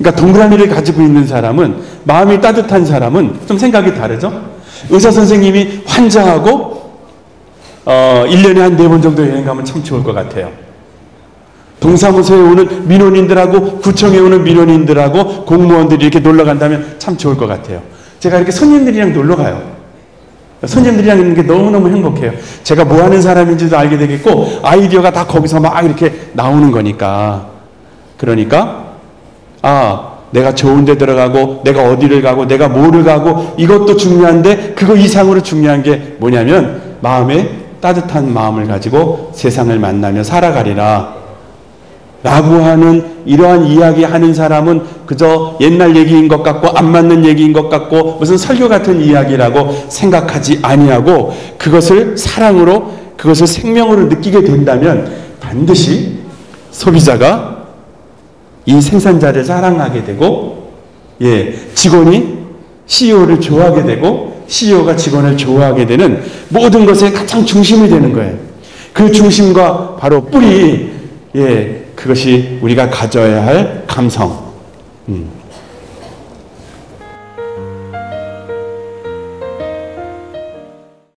그러니까 동그라미를 가지고 있는 사람은 마음이 따뜻한 사람은 좀 생각이 다르죠. 의사 선생님이 환자하고 어, 1년에 한 네 번 정도 여행 가면 참 좋을 것 같아요. 동사무소에 오는 민원인들하고 구청에 오는 민원인들하고 공무원들이 이렇게 놀러 간다면 참 좋을 것 같아요. 제가 이렇게 손님들이랑 놀러 가요. 손님들이랑 있는 게 너무너무 행복해요. 제가 뭐 하는 사람인지도 알게 되겠고, 아이디어가 다 거기서 막 이렇게 나오는 거니까. 그러니까, 아, 내가 좋은 데 들어가고, 내가 어디를 가고, 내가 뭐를 가고, 이것도 중요한데, 그거 이상으로 중요한 게 뭐냐면, 마음에 따뜻한 마음을 가지고 세상을 만나며 살아가리라. 라고 하는 이러한 이야기 하는 사람은 그저 옛날 얘기인 것 같고 안 맞는 얘기인 것 같고 무슨 설교 같은 이야기라고 생각하지 아니하고 그것을 사랑으로 그것을 생명으로 느끼게 된다면 반드시 소비자가 이 생산자를 사랑하게 되고 예, 직원이 CEO를 좋아하게 되고 CEO가 직원을 좋아하게 되는 모든 것의 가장 중심이 되는 거예요. 그 중심과 바로 뿌리 예, 그것이 우리가 가져야 할 감성. 음.